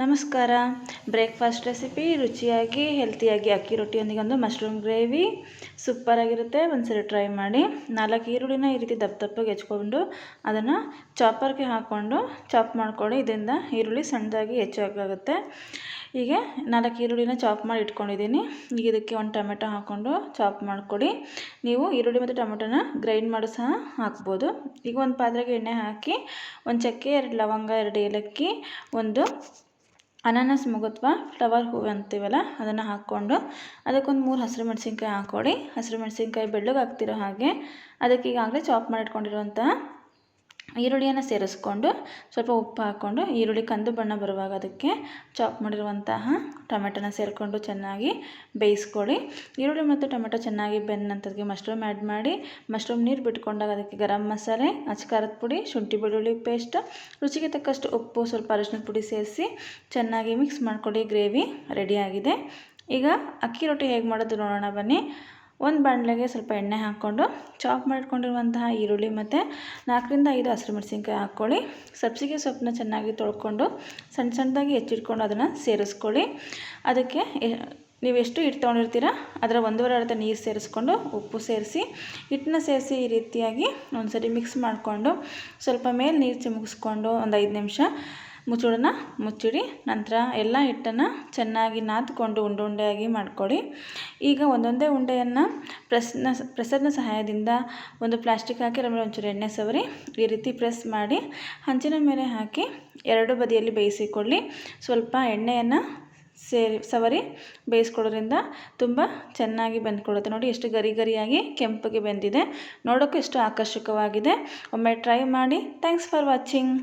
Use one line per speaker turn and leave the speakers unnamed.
ನಮಸ್ಕಾರ. Breakfast recipe ರುಚಿಯಾಗಿ, ಹೆಲ್ತಿಯಾಗಿ ಅಕ್ಕಿ ರೊಟ್ಟಿಯೊಂದಿಗೆ ಒಂದು ಮಶ್ರೂಮ್ ಗ್ರೇವಿ ಸೂಪರಾಗಿರುತ್ತೆ ಒಂದ್ಸರಿ ಟ್ರೈ ಮಾಡಿ. ನಾಲ್ಕು ಈರುಳ್ಳಿನ ಈ ರೀತಿ ದಪ್ಪ ದಪ್ಪಗೆ ಹೆಚ್ಕೊಂಡು ಅದನ್ನು ಚಾಪರ್ಗೆ ಹಾಕ್ಕೊಂಡು ಚಾಪ್ ಮಾಡ್ಕೊಳ್ಳಿ. ಇದರಿಂದ ಈರುಳ್ಳಿ ಸಣ್ಣದಾಗಿ ಹೆಚ್ಚಾಗುತ್ತೆ. ಹೀಗೆ ನಾಲ್ಕು ಈರುಳ್ಳಿನ ಚಾಪ್ ಮಾಡಿ ಇಟ್ಕೊಂಡಿದ್ದೀನಿ. ಈಗ ಇದಕ್ಕೆ ಒಂದು ಟೊಮೆಟೊ ಹಾಕ್ಕೊಂಡು ಚಾಪ್ ಮಾಡಿಕೊಡಿ ನೀವು ಈರುಳ್ಳಿ ಮತ್ತು ಟೊಮೆಟೊನ ಗ್ರೈಂಡ್ ಮಾಡಿ ಸಹ ಹಾಕ್ಬೋದು. ಈಗ ಒಂದು ಪಾತ್ರೆಗೆ ಎಣ್ಣೆ ಹಾಕಿ, ಒಂದು ಚಕ್ಕೆ, ಎರಡು ಲವಂಗ, ಎರಡು ಏಲಕ್ಕಿ, ಒಂದು ಅನಾನಸ್ ಮುಗುತ್ವ? ಫ್ಲವರ್ ಹೂವು ಅಂತೀವಲ್ಲ, ಅದನ್ನು ಹಾಕ್ಕೊಂಡು ಅದಕ್ಕೊಂದು ಮೂರು ಹಸಿರು ಮೆಣಸಿನ್ಕಾಯಿ ಹಾಕ್ಕೊಡಿ. ಹಸಿರು ಮೆಣಸಿನ್ಕಾಯಿ ಬೆಳ್ಳಗೆ ಹಾಕ್ತಿರೋ ಹಾಗೆ ಅದಕ್ಕೆ ಈಗಾಗಲೇ ಚಾಪ್ ಮಾಡಿಟ್ಕೊಂಡಿರುವಂತಹ ಈರುಳ್ಳಿಯನ್ನು ಸೇರಿಸ್ಕೊಂಡು ಸ್ವಲ್ಪ ಉಪ್ಪು ಹಾಕ್ಕೊಂಡು ಈರುಳ್ಳಿ ಕಂದು ಬಣ್ಣ ಬರುವಾಗ ಅದಕ್ಕೆ ಚಾಪ್ ಮಾಡಿರುವಂತಹ ಟೊಮೆಟೊನ ಸೇರಿಕೊಂಡು ಚೆನ್ನಾಗಿ ಬೇಯಿಸ್ಕೊಳ್ಳಿ. ಈರುಳ್ಳಿ ಮತ್ತು ಟೊಮೆಟೊ ಚೆನ್ನಾಗಿ ಬೆಂದ ಮಶ್ರೂಮ್ ಆ್ಯಡ್ ಮಾಡಿ ಮಶ್ರೂಮ್ ನೀರು ಬಿಟ್ಕೊಂಡಾಗ ಅದಕ್ಕೆ ಗರಂ ಮಸಾಲೆ ಅಚ್ಕಾರದ ಪುಡಿ, ಶುಂಠಿ ಬೆಳ್ಳುಳ್ಳಿ ಪೇಸ್ಟ್ ರುಚಿಗೆ ತಕ್ಕಷ್ಟು ಉಪ್ಪು, ಸ್ವಲ್ಪ ಅರಿಶಿನದ ಪುಡಿ ಸೇರಿಸಿ ಚೆನ್ನಾಗಿ ಮಿಕ್ಸ್ ಮಾಡಿಕೊಳ್ಳಿ. ಗ್ರೇವಿ ರೆಡಿಯಾಗಿದೆ ಈಗ ಅಕ್ಕಿ ರೊಟ್ಟಿ ಹೇಗೆ ಮಾಡೋದು ನೋಡೋಣ ಬನ್ನಿ. ಒಂದು ಬಾಣಲೆಗೆ ಸ್ವಲ್ಪ ಎಣ್ಣೆ ಹಾಕ್ಕೊಂಡು ಚಾಪ್ ಮಾಡಿಕೊಂಡಿರುವಂತಹ ಈರುಳ್ಳಿ ಮತ್ತು ನಾಲ್ಕರಿಂದ ಐದು ಹಸಿರು ಮೆಣಸಿನ್ಕಾಯಿ ಹಾಕ್ಕೊಳ್ಳಿ. ಸಬ್ಸಿಗೆ ಸೊಪ್ಪನ್ನ ಚೆನ್ನಾಗಿ ತೊಳ್ಕೊಂಡು ಸಣ್ಣ ಸಣ್ಣದಾಗಿ ಹೆಚ್ಚಿಟ್ಕೊಂಡು ಅದನ್ನು ಸೇರಿಸ್ಕೊಳ್ಳಿ. ಅದಕ್ಕೆ ನೀವು ಎಷ್ಟು ಹಿಟ್ಟು ತೊಗೊಂಡಿರ್ತೀರ ಅದರ ಒಂದೂವರೆ ಅರ್ಧ ನೀರು ಸೇರಿಸ್ಕೊಂಡು ಉಪ್ಪು ಸೇರಿಸಿ ಹಿಟ್ಟನ್ನ ಸೇರಿಸಿ ಈ ರೀತಿಯಾಗಿ ಒಂದು ಮಿಕ್ಸ್ ಮಾಡಿಕೊಂಡು ಸ್ವಲ್ಪ ಮೇಲೆ ನೀರು ಚಿಮುಗಿಸ್ಕೊಂಡು ಒಂದು ಐದು ನಿಮಿಷ ಮುಚ್ಚಳನ ಮುಚ್ಚಿಡಿ, ನಂತರ ಎಲ್ಲ ಹಿಟ್ಟನ್ನು ಚೆನ್ನಾಗಿ ನಾದ್ಕೊಂಡು ಉಂಡೆ ಉಂಡೆಯಾಗಿ ಮಾಡಿಕೊಡಿ. ಈಗ ಒಂದೊಂದೇ ಉಂಡೆಯನ್ನು ಪ್ರೆಸ್ನ ಪ್ರೆಸರ್ನ ಸಹಾಯದಿಂದ ಒಂದು ಪ್ಲಾಸ್ಟಿಕ್ ಹಾಕಿ ಅದರ ಮೇಲೆ ಒಂಚೂರು ಎಣ್ಣೆ ಸವರಿ ಈ ರೀತಿ ಪ್ರೆಸ್ ಮಾಡಿ, ಹಂಚಿನ ಮೇಲೆ ಹಾಕಿ ಎರಡು ಬದಿಯಲ್ಲಿ ಬೇಯಿಸಿಕೊಳ್ಳಿ. ಸ್ವಲ್ಪ ಎಣ್ಣೆಯನ್ನು ಸೇರಿ, ಸವರಿ ಬೇಯಿಸ್ಕೊಡೋದ್ರಿಂದ ತುಂಬ ಚೆನ್ನಾಗಿ ಬೆಂದ್ಕೊಡುತ್ತೆ ನೋಡಿ, ಎಷ್ಟು ಗರಿ ಗರಿಯಾಗಿ ಕೆಂಪಗೆ ಬೆಂದಿದೆ. ನೋಡೋಕ್ಕೂ ಎಷ್ಟು ಆಕರ್ಷಕವಾಗಿದೆ. ಒಮ್ಮೆ ಟ್ರೈ ಮಾಡಿ. Thanks for watching.